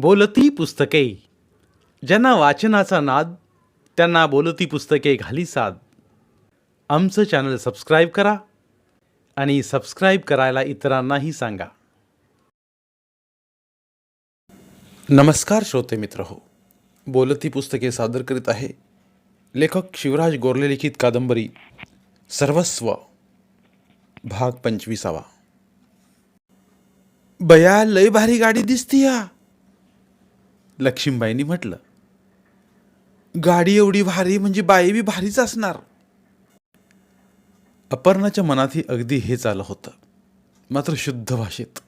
बोलती पुस्तके. ज्यांना वाचनाचा नाद त्यांना बोलती पुस्तके घाली साद. आमचं चॅनल सबस्क्राईब करा आणि सबस्क्राईब करायला इतरांनाही सांगा. नमस्कार श्रोते मित्र हो. बोलती पुस्तके सादर करीत आहे लेखक शिवराज गोरले लिखित कादंबरी सर्वस्व भाग पंचवीसावा. बया लय भारी गाडी दिसती या लक्ष्मीबाईंनी म्हटलं गाडी एवढी भारी म्हणजे बाई बी भारीच असणार. अपर्णाच्या मनातही अगदी हेच आलं होतं मात्र शुद्ध भाषेत.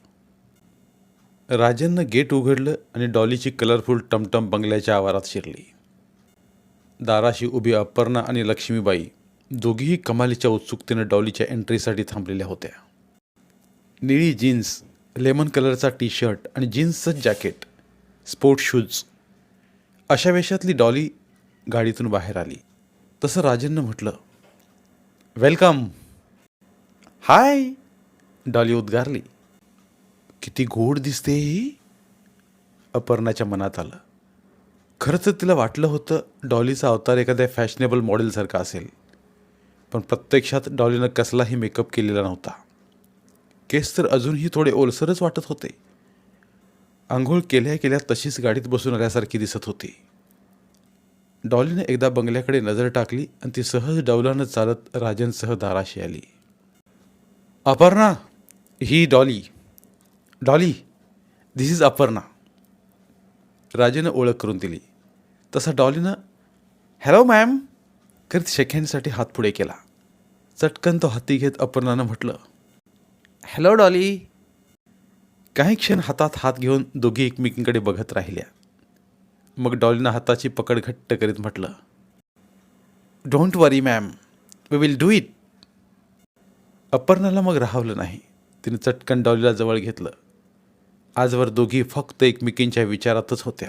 राजननं गेट उघडलं आणि डॉलीची कलरफुल टमटम बंगल्याच्या आवारात शिरली. दाराशी उभी अपर्णा आणि लक्ष्मीबाई दोघीही कमालीच्या उत्सुकतेनं डॉलीच्या एंट्रीसाठी थांबलेल्या होत्या. निळी जीन्स लेमन कलरचा टी शर्ट आणि जीन्सचं जॅकेट स्पोर्ट शूज. अशा वेशातली डॉली गाडीतून बाहेर आली. तसं राजननं म्हटलं वेलकम. हाय. डॉली उद्गारली किती गोड दिसते ही. अपर्णाच्या मनात आलं. खरं तर तिला वाटलं होतं डॉलीचा अवतार एखाद्या फॅशनेबल मॉडेलसारखा असेल. पण प्रत्यक्षात डॉलीनं कसलाही मेकअप केलेला नव्हता. केस तर अजूनही थोडे ओलसरच वाटत होते. आंघोळ केल्या केल्या तशीच गाडीत बसून आल्यासारखी दिसत होती. डॉलीने एकदा बंगल्याकडे नजर टाकली आणि ती सहज डौलानं चालत राजनसह दाराशी आली. अपर्णा ही Dolly. Dolly this is Aparna. राजेनं ओळख करून दिली. तसा डॉलीनं हॅलो मॅम करीत शेकहँडसाठी हात पुढे केला. चटकन तो हाती घेत अपर्णानं म्हटलं हॅलो डॉली. काही क्षण हातात हात घेऊन दोघी एकमेकींकडे बघत राहिल्या. मग डॉलीनं हाताची पकड घट्ट करीत म्हटलं don't worry ma'am we will do it अपर्णाला मग राहवलं नाही. तिने चटकन डॉलीला जवळ घेतलं. आजवर दोघी फक्त एकमेकींच्या विचारातच होत्या.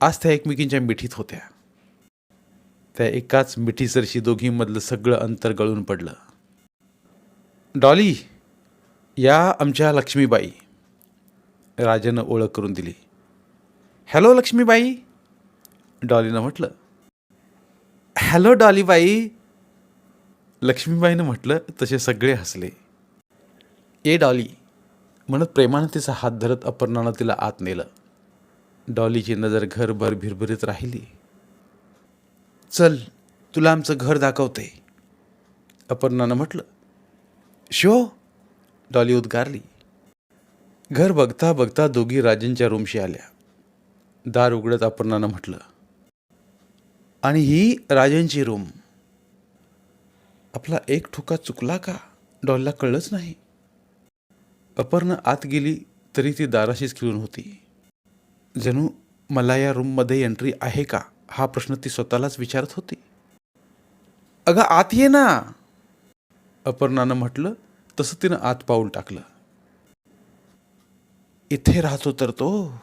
आज त्या एकमेकींच्या मिठीत होत्या. त्या एकाच मिठीसरशी दोघींमधलं सगळं अंतर गळून पडलं. डॉली या आमच्या लक्ष्मीबाई. राजानं ओळख करून दिली. हॅलो लक्ष्मीबाई. डॉलीनं म्हटलं. हॅलो डॉलीबाई. लक्ष्मीबाईनं म्हटलं तसे सगळे हसले. ए डॉली. म्हणत प्रेमानं तिचा हात धरत अपर्णानं तिला आत नेलं. डॉलीची नजर घरभर भिरभिरीत राहिली. चल तुला आमचं घर दाखवते. अपर्णानं म्हटलं. शो. डॉली उद्गारली. घर बघता बघता दोघी राजेंच्या रूमशी आल्या. दार उघडत अपर्णानं म्हटलं आणि ही राजेंची रूम. आपला एक ठोका चुकला का? डॉलला कळलंच नाही. अपर्णा आत गेली तरी ती दाराशीच खिळून होती. जणू मला या रूममध्ये एंट्री आहे का? हा प्रश्न ती स्वतःलाच विचारत होती. अगं आत ये ना. अपर्णानं म्हटलं तसं तिनं आत पाऊल टाकलं. इथे राहतो तर तो.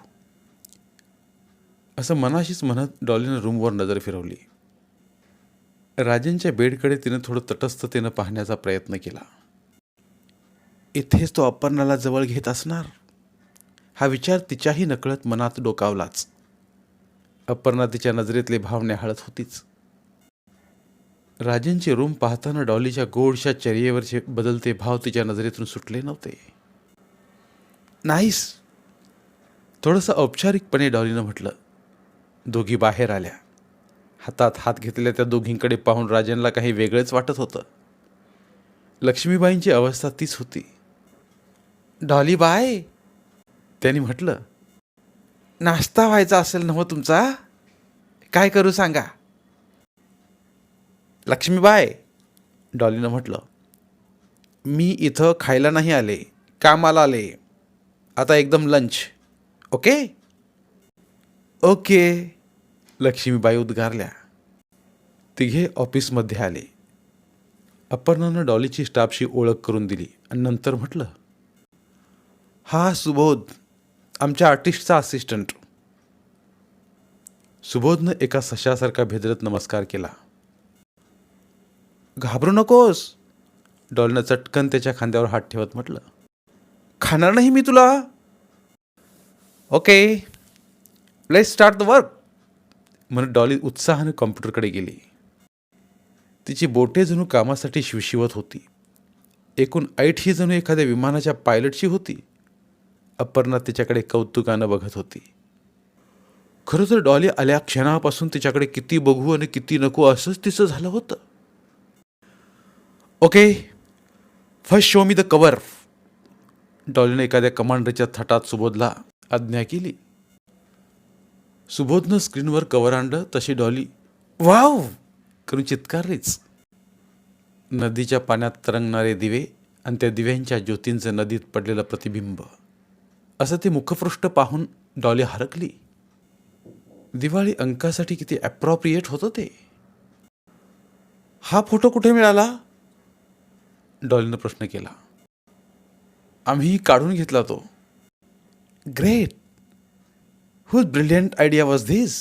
असं मनाशीच म्हणत डॉलीनं रूमवर नजर फिरवली. राजेंच्या बेडकडे तिनं थोडं तटस्थतेनं पाहण्याचा प्रयत्न केला. इथेच तो अपर्णाला जवळ घेत असणार? हा विचार तिच्याही नकळत मनात डोकावलाच. अपर्णा तिच्या नजरेतले भाव न्याहाळत होतीच. राजेंची रूम पाहताना डॉलीच्या गोडशा चर्येवरचे बदलते भाव तिच्या नजरेतून सुटले नव्हते. नाहीस. थोडंसं औपचारिकपणे डॉलीनं म्हटलं दोघी बाहेर आल्या. हातात हात घेतलेल्या त्या दोघींकडे पाहून राजनला काही वेगळंच वाटत होतं. लक्ष्मीबाईंची अवस्था तीच होती. डॉली बाय. त्यांनी म्हटलं नाश्ता व्हायचा असेल ना हो तुमचा? काय करू सांगा? लक्ष्मीबाय. डॉलीनं म्हटलं मी इथं खायला नाही आले कामाला आले. आता एकदम लंच ओके ओके लक्ष्मीबाई उद्गारल्या. तिघे ऑफिसमध्ये आले. अपर्णानं डॉलीची स्टाफशी ओळख करून दिली आणि नंतर म्हटलं हा सुबोध आमच्या आर्टिस्टचा असिस्टंट सुबोधनं एका सशासारखा भेदरत नमस्कार केला. घाबरू नकोस डॉलनं चटकन त्याच्या खांद्यावर हात ठेवत म्हटलं. खाणार नाही मी तुला. Okay let start the work म्हणून डॉली उत्साहानं कॉम्प्युटरकडे गेली. तिची बोटे जणू कामासाठी शिवशिवत होती. एकूण ऐट ही जणू एखाद्या विमानाच्या पायलटची होती. अपर्णा तिच्याकडे कौतुकानं बघत होती. खरं तर डॉली आल्या क्षणापासून तिच्याकडे किती बघू आणि किती नको असंच तिचं झालं होतं. Okay first show me the cover डॉलीने एखाद्या कमांडरच्या थटात सुबोधला आज्ञा केली. सुबोधनं स्क्रीनवर कवर आणलं तशी डॉली वाव! करून चित्कारलीच नदीच्या पाण्यात तरंगणारे दिवे आणि त्या दिव्यांच्या ज्योतींचं नदीत पडलेलं प्रतिबिंब. असं ते मुखपृष्ठ पाहून डॉली हरकली. दिवाळी अंकासाठी किती ॲप्रॉप्रिएट होतं ते. हा फोटो कुठे मिळाला? डॉलीनं प्रश्न केला. आम्ही काढून घेतला तो. Great whose brilliant idea was this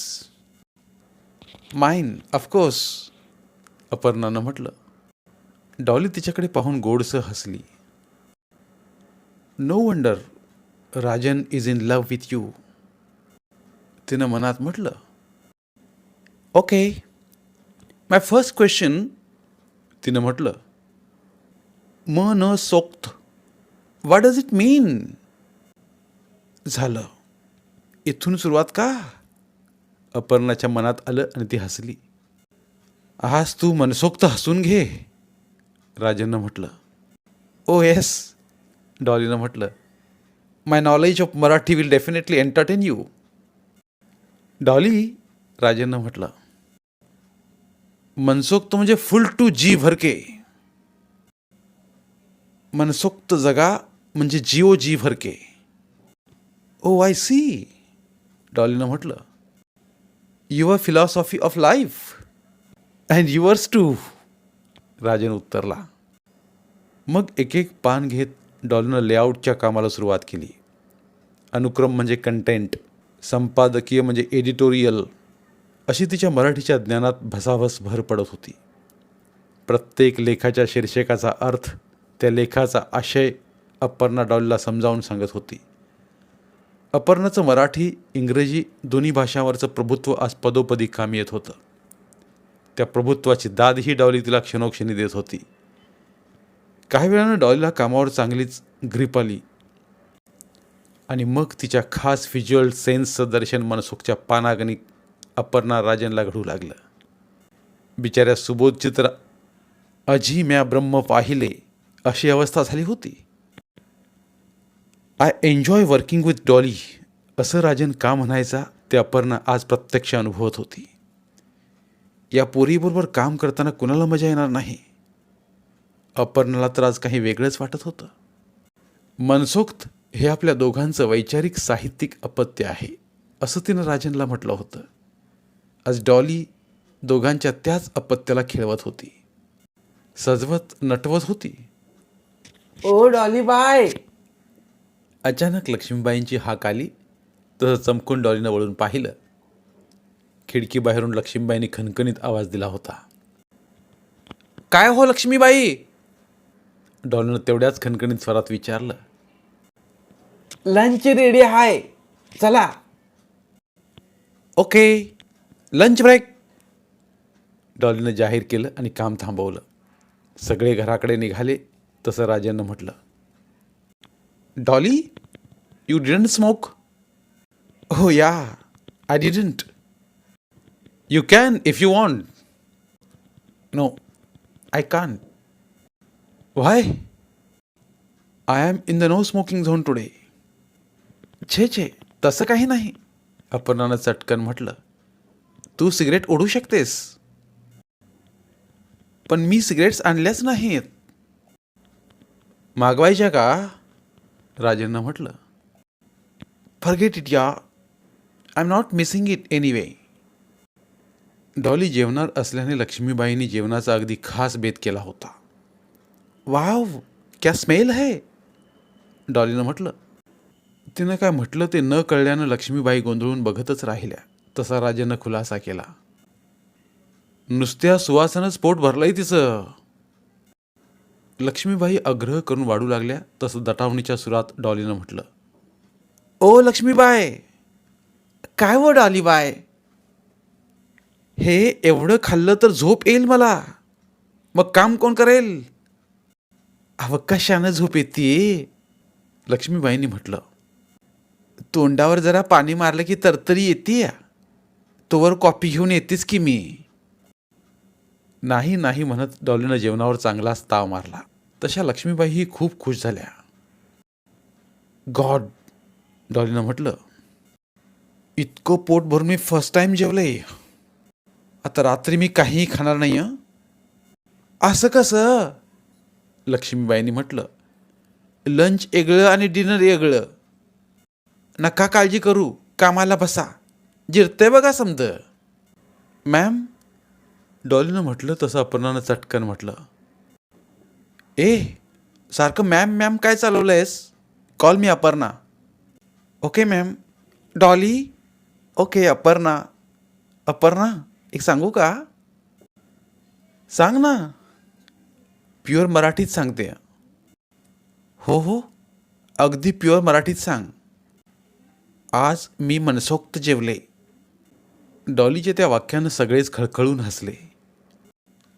mine of course अपर्णानं म्हटलं डॉली तिच्याकडे पाहून गोडसं हसली. No wonder Rajan is in love with you तिनं मनात म्हटलं ओके माय फर्स्ट क्वेश्चन तिनं म्हटलं म न सोक्त वॉट डज इट मीन झालं. इथून सुरुवात का? अपर्णाच्या मनात आलं आणि ती हसली. आज तू मनसोक्त हसून घे राजननं म्हटलं. ओ येस डॉलीनं म्हटलं. My knowledge of Marathi will definitely entertain you Dolly राजननं म्हटलं. मनसोक्त म्हणजे फुल टू जी भरके मनसोक्त जगा म्हणजे जिओ जी भरके. ओ आय सी डॉलीनं म्हटलं your philosophy of life and yours too Rajan उत्तरला मग एक एक पान घेत डॉलीनं लेआउटच्या कामाला सुरुवात केली. अनुक्रम म्हणजे कंटेंट संपादकीय म्हणजे एडिटोरियल अशी तिच्या मराठीच्या ज्ञानात भसाभस भर पडत होती. प्रत्येक लेखाच्या शीर्षकाचा अर्थ त्या लेखाचा आशय अपर्णा डॉलला समजावून सांगत होती. अपर्णाचं मराठी इंग्रजी दोन्ही भाषांवरचं प्रभुत्व आज पदोपदी कामी येत होतं. त्या प्रभुत्वाची दाद ही डॉली तिला क्षणोक्षणी देत होती. काही वेळानं डॉलीला कामावर चांगलीच ग्रीप आली. आणि मग तिच्या खास व्हिज्युअल सेन्सचं दर्शन मनसुखच्या पानागणिक अपर्णा राजनला घडू लागलं. बिचाऱ्या सुबोधचित्र अजी म्या ब्रह्म पाहिले अशी अवस्था झाली होती. I enjoy working with Dolly असं राजन का म्हणायचा ते अपर्णा आज प्रत्यक्ष अनुभवत होती. या पोरीबरोबर काम करताना कुणाला मजा येणार नाही? अपर्णाला तर आज काही वेगळंच वाटत होतं. मनसोक्त हे आपल्या दोघांचं वैचारिक साहित्यिक अपत्य आहे असं तिनं राजनला म्हटलं होतं. आज डॉली दोघांच्या त्याच अपत्याला खेळवत होती. सजवत नटवत होती. ओ डॉली बाय! अचानक लक्ष्मीबाईंची हाक आली तसं चमकून डॉलीनं वळून पाहिलं. खिडकीबाहेरून लक्ष्मीबाईंनी खणखणीत आवाज दिला होता. काय हो लक्ष्मीबाई? डॉलीनं तेवढ्याच खणखणीत स्वरात विचारलं. लंच रेडी हाय चला. Okay lunch break. डॉलीनं जाहीर केलं आणि काम थांबवलं. सगळे घराकडे निघाले तसं राजानं म्हटलं. डॉली यू डिडंट स्मोक हो yeah I didn't you can if you want no I can why I am in the no smoking zone today छे छे. तसं काही नाही. अपर्णानं चटकन म्हटलं. तू सिगरेट ओढू शकतेस. पण मी सिगरेट्स आणल्याच नाहीत मागवायच्या का? राजेंना म्हटलं forget it yeah I am not missing it anyway Dolly जेवणार असल्याने लक्ष्मीबाईंनी जेवणाचा अगदी खास बेत केला होता. वाव क्या स्मेल है? डॉलीनं म्हटलं. तिनं काय म्हटलं ते न कळल्यानं लक्ष्मीबाई गोंधळून बघतच राहिल्या. तसा राजानं खुलासा केला. नुसत्या सुवासानंच पोट भरलंय तिचं. लक्ष्मीबाई आग्रह करून वाढू लागल्या तसं दटावणीच्या सुरात डॉलीनं म्हटलं. ओ लक्ष्मीबाई काय व डॉलीबाय हे एवढं खाल्लं तर झोप येईल मला. मग काम कोण करेल? अव कशानं झोप येते? लक्ष्मीबाईंनी म्हटलं. तोंडावर जरा पाणी मारलं की तरतरी येते तोवर कॉपी घेऊन येतेच की मी. नाही नाही म्हणत डॉलीनं जेवणावर चांगलाच ताव मारला. तशा लक्ष्मीबाई ही खूप खुश झाल्या. गॉड डॉलीनं म्हटलं इतकं पोट भरून मी फर्स्ट टाइम जेवले. आता रात्री मी काहीही खाणार नाही हं? असं कसं? लक्ष्मीबाईंनी म्हटलं लंच वेगळं आणि डिनर वेगळं नका काळजी करू कामाला बसा. जिरतंय बघा समज मॅम डॉलीनं म्हटलं तसं अपर्णानं चटकन म्हटलं. ए सारखं मॅम मॅम काय चालवलं आहेस call me Aparna. Okay ma'am. Dolly? Okay Aparna. Aparna एक सांगू का? सांग ना. प्युअर मराठीत सांगते. हो हो. अगदी प्युअर मराठीत सांग. आज मी मनसोक्त जेवले. डॉलीच्या त्या वाक्यानं सगळेच खळखळून हसले.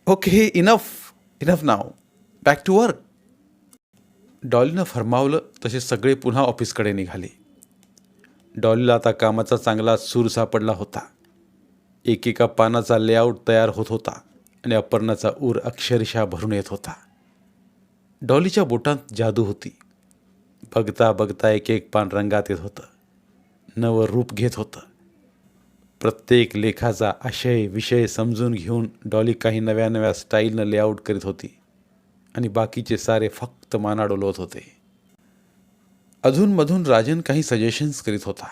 Okay enough enough now back to work डॉलीनं फरमावलं तसे सगळे पुन्हा ऑफिसकडे निघाले. डॉलीला आता कामाचा चांगला सूर सापडला होता. एकेका पानाचा लेआउट तयार होत होता आणि अपर्णाचा ऊर अक्षरशः भरून येत होता. डॉलीच्या बोटांत जादू होती. बघता बघता एक एक पान रंगात येत होतं. नवं रूप घेत होतं. प्रत्येक लेखाचा आशय विषय समजून घेऊन डॉली काही नव्या नव्या स्टाईलनं लेआउट करीत होती आणि बाकीचे सारे फक्त मानाडोलवत होते. अधूनमधून राजन काही सजेशन्स करीत होता.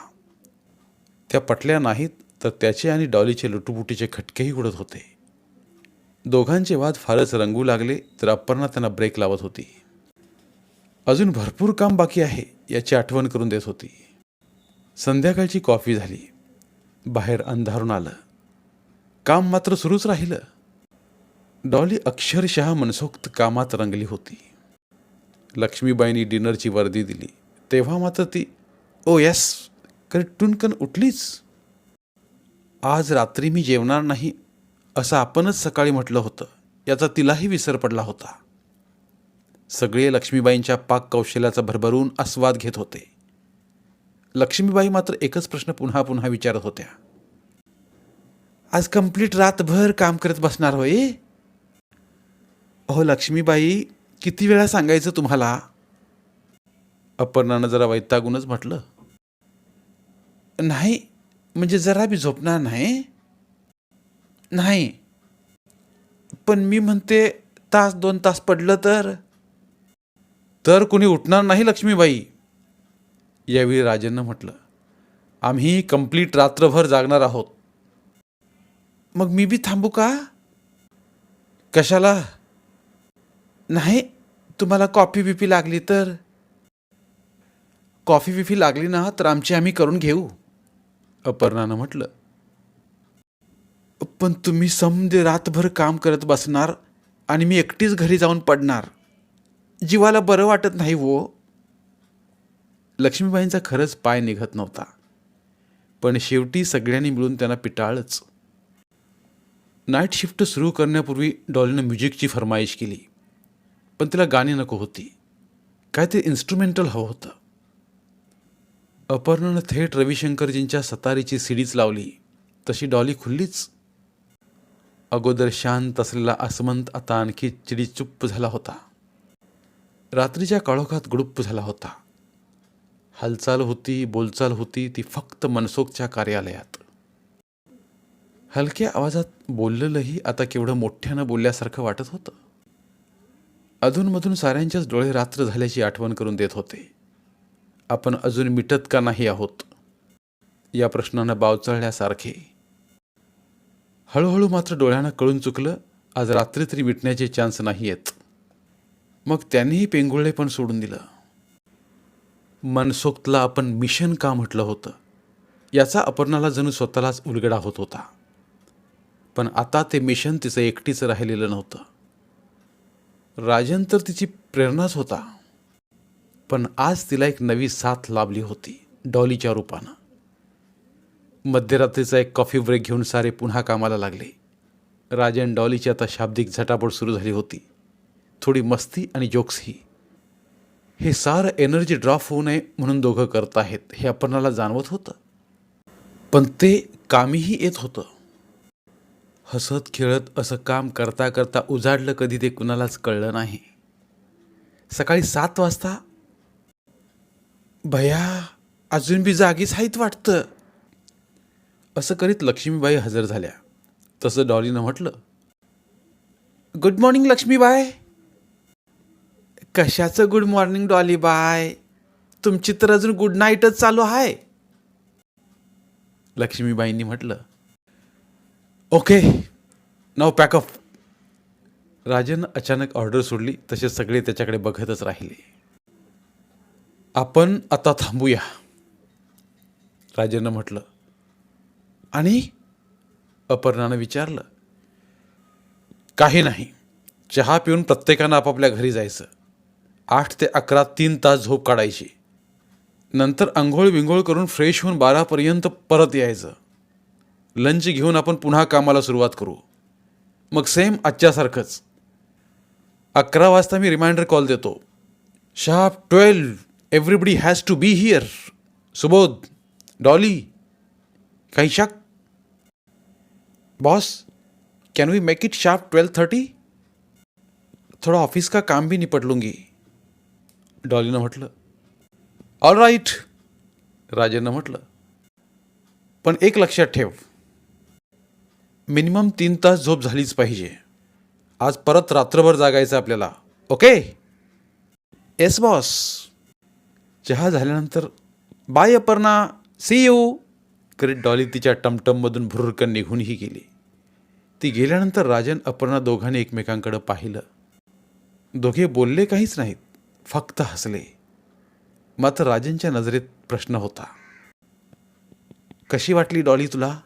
त्या पटल्या नाहीत तर त्याचे आणि डॉलीचे लुटुपुटीचे खटकेही उडत होते. दोघांचे वाद फारच रंगू लागले तर अपर्णा त्यांना ब्रेक लावत होती. अजून भरपूर काम बाकी आहे याची आठवण करून देत होती. संध्याकाळची कॉफी झाली. बाहेर अंधारून आलं. काम मात्र सुरूच राहिलं. डॉली अक्षरशः मनसोक्त कामात रंगली होती. लक्ष्मीबाईंनी डिनरची वर्दी दिली. तेव्हा मात्र ती ओ यस करी टुनकन उठलीच आज रात्री मी जेवणार नाही असं आपणच सकाळी म्हटलं होतं. याचा तिलाही विसर पडला होता. सगळे लक्ष्मीबाईंच्या पाक कौशल्याचा भरभरून आस्वाद घेत होते. लक्ष्मीबाई मात्र एकच प्रश्न पुन्हा पुन्हा विचारत होत्या. आज कंप्लीट रातभर काम करत बसणार होय? अहो लक्ष्मीबाई किती वेळा सांगायचं तुम्हाला? अपर्णानं जरा वैतागूनच म्हटलं. नाही म्हणजे जरा बी झोपणार नाही? नाही. पण मी म्हणते तास दोन तास पडलं तर? तर कोणी उठणार नाही लक्ष्मीबाई. यावेळी राजेंनं म्हटलं आम्ही कंप्लीट रात्रभर जागणार आहोत. मग मी बी थांबू का? कशाला? नाही तुम्हाला कॉफी बिफी लागली तर. कॉफी बिफी लागली ना तर आमची आम्ही करून घेऊ. अपर्णानं म्हटलं पण तुम्ही समजे रातभर काम करत बसणार आणि मी एकटीच घरी जाऊन पडणार. जीवाला बरं वाटत नाही वो. लक्ष्मीबाईंचा खरंच पाय निघत नव्हता. पण शेवटी सगळ्यांनी मिळून त्यांना पिटाळच. नाईट शिफ्ट सुरू करण्यापूर्वी डॉलीनं म्युझिकची फरमाईश केली. पण तिला गाणी नको होती. काहीतरी इन्स्ट्रुमेंटल हवं होतं. अपर्णानं थेट रविशंकरजींच्या सतारीची सिडीच लावली. तशी डॉली खुल्लीच. अगोदर शांत असलेला आसमंत आता आणखी चिडीचुप्प झाला होता. रात्रीच्या काळोखात गुडुप्प झाला होता. हालचाल होती बोलचाल होती ती फक्त मनसोखच्या कार्यालयात. हलक्या आवाजात बोललेलंही आता केवढं मोठ्यानं बोलल्यासारखं वाटत होतं. अधूनमधून साऱ्यांच्याच डोळे रात्र झाल्याची आठवण करून देत होते. आपण अजून मिटत का नाही आहोत? या प्रश्नानं बावचळल्यासारखे हळूहळू मात्र डोळ्यांना कळून चुकलं आज रात्री तरी मिटण्याचे चान्स नाही आहेत मग त्यांनीही पेंगुळले पण सोडून दिलं. मनसोक्तला आपण मिशन का म्हटलं होतं? याचा अपर्णाला जणू स्वतःलाच उलगडा होत होता. पण आता ते मिशन तिचं एकटीचं राहिलेलं नव्हतं. राजन तर तिची प्रेरणाच होता. पण आज तिला एक नवी साथ लाभली होती डॉलीच्या रूपानं. मध्यरात्रीचा एक कॉफी ब्रेक घेऊन सारे पुन्हा कामाला लागले. राजन डॉलीची आता शाब्दिक झटापट सुरू झाली होती. थोडी मस्ती आणि जोक्सही. हे सारं एनर्जी ड्रॉप होऊ नये म्हणून दोघं करत आहेत हे आपणाला जाणवत होतं. पण ते कामीही येत होतं. हसत खेळत असं काम करता करता उजाडलं कधी ते कुणालाच कळलं नाही. सकाळी सात वाजता भया अजून बी जागीच आहेत वाटतं. असं करीत लक्ष्मीबाई हजर झाल्या. तसं डॉलीनं म्हटलं गुड मॉर्निंग लक्ष्मीबाई. कशाचं गुड मॉर्निंग डॉली बाय तुमची तर अजून गुड नाईटच चालू आहे. लक्ष्मीबाईंनी म्हटलं ओके नाव पॅकअप राजन अचानक ऑर्डर सोडली तसे सगळे त्याच्याकडे बघतच राहिले. आपण आता थांबूया. राजनं म्हटलं आणि? अपर्णानं विचारलं काही नाही. चहा पिऊन प्रत्येकानं आपापल्या घरी जायचं. आठ ते अकरा तीन तास झोप काढायची. नंतर आंघोळ विंघोळ करून फ्रेश होऊन बारापर्यंत परत यायचं. लंच घेऊन आपण पुन्हा कामाला सुरुवात करू. मग सेम आजच्यासारखंच. अकरा वाजता मी रिमाइंडर कॉल देतो. Sharp twelve everybody has to be here. Subodh Dolly काही शक boss can we make it sharp twelve thirty? थोडा ऑफिस का काम भी निपट लूंगी डॉलीनं म्हटलं ऑल राईट राजेनं म्हटलं पण एक लक्षात ठेव. मिनिमम तीन तास झोप झालीच पाहिजे. आज परत रात्रभर जागायचं आपल्याला. ओके येस बॉस चहा झाल्यानंतर बाय अपर्णा. सी यू करीत डॉली तिच्या टमटममधून भुरकन निघूनही गेली. ती गेल्यानंतर राजन अपर्णा दोघांनी एकमेकांकडे पाहिलं. दोघे बोलले काहीच नाहीत. फक्त हसले. मात्र राजेंच्या नजरेत प्रश्न होता. कशी वाटली डॉली तुला?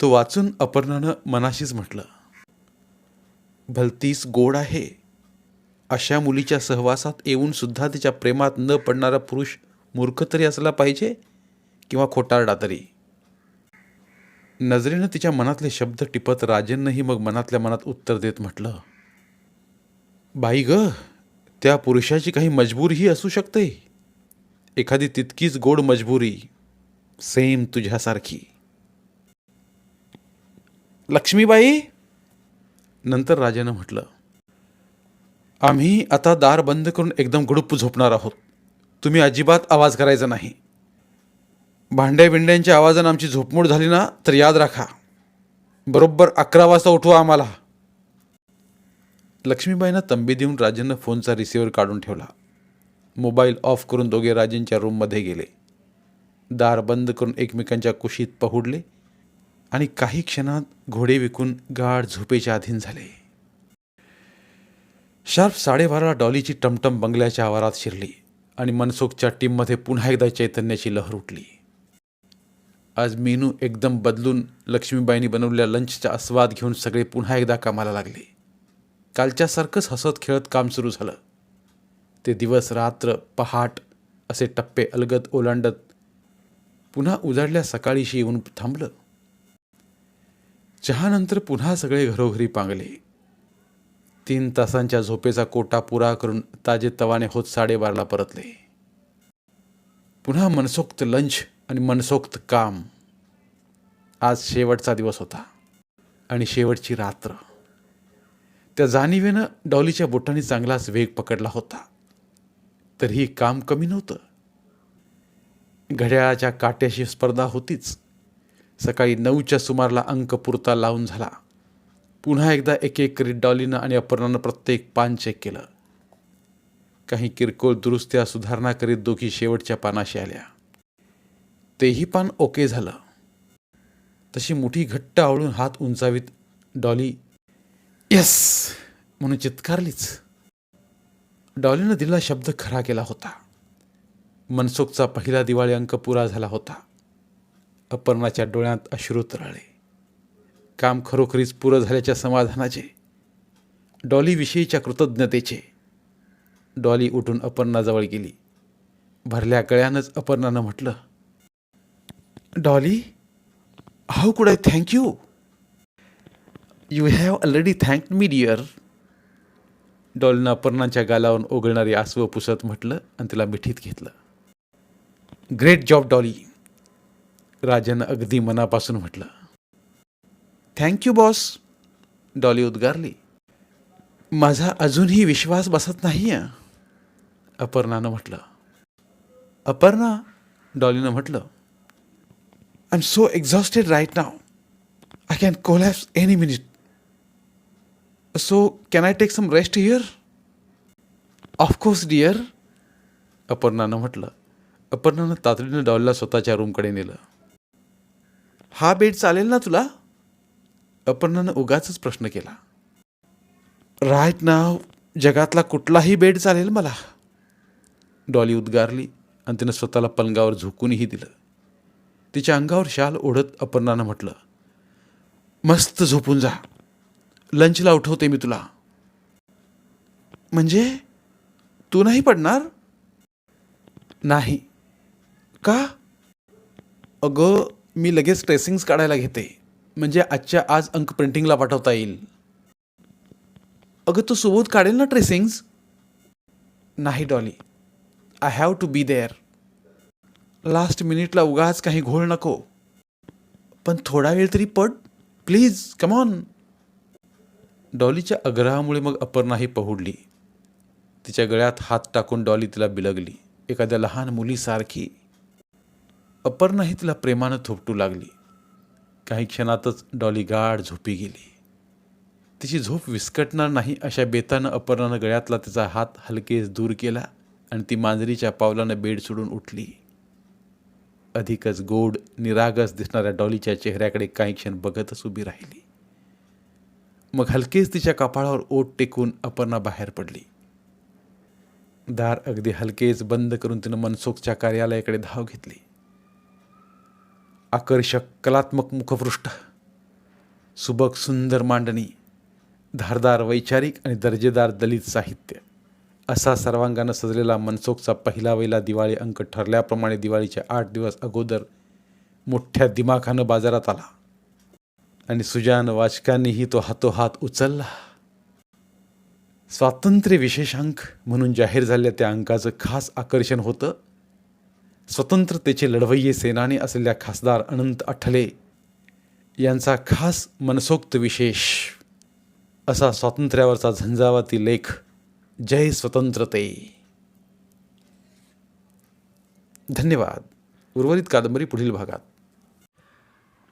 तो वाचून अपर्णानं मनाशीच म्हटलं. भलतीस गोड आहे. अशा मुलीच्या सहवासात येऊन सुद्धा तिच्या प्रेमात न पडणारा पुरुष मूर्ख तरी असला पाहिजे किंवा खोटारडा तरी? नजरेनं तिच्या मनातले शब्द टिपत राजेंनंही मग मनातल्या मनात उत्तर देत म्हटलं. बाई ग त्या पुरुषाची काही मजबूरही असू शकते. एखादी तितकीच गोड मजबुरी सेम तुझ्यासारखी. लक्ष्मीबाई नंतर राजानं म्हटलं आम्ही आता दार बंद करून एकदम गुडुप्प झोपणार आहोत. तुम्ही अजिबात आवाज करायचा नाही. भांड्या बिंड्यांच्या आवाजानं आमची झोपमोड झाली ना तर याद राखा. बरोबर अकरा वाजता उठवा आम्हाला. लक्ष्मीबाईंना तंबी देऊन राजननं फोनचा रिसिव्हर काढून ठेवला. मोबाईल ऑफ करून दोघे राजेंच्या रूममध्ये गेले. दार बंद करून एकमेकांच्या कुशीत पहुडले आणि काही क्षणात घोडे विकून गाढ झोपेच्या अधीन झाले. शार्प साडेबाराला डॉलीची टमटम बंगल्याच्या आवारात शिरली आणि मनसोखच्या टीममध्ये पुन्हा एकदा चैतन्याची लहर उठली. आज मेनू एकदम बदलून लक्ष्मीबाईंनी बनवलेल्या लंचचा आस्वाद घेऊन सगळे पुन्हा एकदा कामाला लागले. कालच्यासारखंच हसत खेळत काम सुरू झालं. ते दिवस रात्र पहाट असे टप्पे अलगत ओलांडत पुन्हा उजाडल्या सकाळीशी येऊन थांबलं. चहानंतर पुन्हा सगळे घरोघरी पांगले. तीन तासांच्या झोपेचा कोटा पुरा करून ताजे तवाने होत साडेबाराला परतले. पुन्हा मनसोक्त लंच आणि मनसोक्त काम. आज शेवटचा दिवस होता आणि शेवटची रात्र. त्या जाणीवेनं डॉलीच्या बोटाने चांगलाच वेग पकडला होता. तरीही काम कमी नव्हतं. घड्याळाच्या काट्याशी स्पर्धा होतीच. सकाळी नऊच्या सुमारला अंक पुरता लावून झाला. पुन्हा एकदा एक एक करीत डॉलीनं आणि अपर्णानं प्रत्येक पान चेक केलं. काही किरकोळ दुरुस्त्या सुधारणा करीत दोघी शेवटच्या पानाशी आल्या. तेही पान ओके झालं. तशी मुठी घट्ट आवळून हात उंचावीत डॉली यस म्हणून चित्कारलीच. डॉलीनं दिलेला शब्द खरा केला होता. मनसोखचा पहिला दिवाळी अंक पुरा झाला होता. अपर्णाच्या डोळ्यात अश्रू तरळले काम खरोखरीच पुरं झाल्याच्या समाधानाचे. डॉलीविषयीच्या कृतज्ञतेचे. डॉली उठून अपर्णाजवळ गेली. भरल्या गळ्यानंच अपर्णानं म्हटलं Dolly how could I thank you have already thanked me dear डॉलीनं अपर्णांच्या गालावरून ओघळणारी आसवं पुसत म्हटलं आणि तिला मिठीत घेतलं. Great job Dolly. राजानं अगदी मनापासून म्हटलं. थँक्यू बॉस डॉली उद्गारली. माझा अजूनही विश्वास बसत नाही आहे अपर्णानं म्हटलं. अपर्णा डॉलीनं म्हटलं. I am so exhausted right now I can collapse any minute so can I take some rest here of course dear अपर्णानं म्हटलं. अपर्णानं तातडीनं डॉलला स्वतःच्या रूमकडे नेलं. हा बेड चालेल ना तुला? अपर्णानं उगाच प्रश्न केला. राईट नाव जगातला कुठलाही बेड चालेल मला. डॉली उद्गारली आणि तिनं स्वतःला पलंगावर झोकूनही दिलं. तिच्या अंगावर शाल ओढत अपर्णानं म्हटलं मस्त झोपून जा. लंचला उठवते मी तुला. म्हणजे तू नाही पडणार? नाही. का? अगं मी लगेच ट्रेसिंग्स काढायला घेते. म्हणजे आजच्या आज अंक प्रिंटिंगला पाठवता येईल. अगं तू सोबत काढेल ना ट्रेसिंग्स नाही Dolly. I have to be there last मिनिटला उगाच काही घोळ नको. पण थोडा वेळ तरी पड. प्लीज कमॉन डॉलीच्या आग्रहामुळे मग अपर्णाही पहुडली. तिच्या गळ्यात हात टाकून डॉली तिला बिलगली. एखाद्या लहान मुलीसारखी. अपर्णाही तिला प्रेमानं थोपटू लागली. काही क्षणातच डॉली गाढ झोपी गेली. तिची झोप विस्कटणार नाही अशा बेतानं अपर्णानं गळ्यातला तिचा हात हलकेच दूर केला आणि ती मांजरीच्या पावलानं बेड सोडून उठली. अधिकच गोड निरागस दिसणाऱ्या डॉलीच्या चेहऱ्याकडे काही क्षण बघतच उभी राहिली. मग हलकेच तिच्या कपाळावर ओट टेकून अपर्णा बाहेर पडली. दार अगदी हलकेच बंद करून तिनं मनसोखच्या कार्यालयाकडे धाव घेतली. आकर्षक कलात्मक मुखपृष्ठ सुबक सुंदर मांडणी धारदार वैचारिक आणि दर्जेदार दलित साहित्य. असा सर्वांगानं सजलेला मनसोखचा पहिला वैला दिवाळी अंक ठरल्याप्रमाणे दिवाळीच्या आठ दिवस अगोदर मोठ्या दिमाखानं बाजारात आला. आणि सुजान वाचकांनीही तो हातोहात उचलला. स्वातंत्र्य विशेषांक म्हणून जाहीर झालेल्या त्या अंकाचं खास आकर्षण होतं. स्वतंत्रतेचे लढवय्ये सेनानी असलेल्या खासदार अनंत अठले यांचा खास मनसोक्त विशेष असा स्वातंत्र्यावरचा झंझावाती लेख जय स्वतंत्रते. धन्यवाद. उर्वरित कादंबरी पुढील भागात.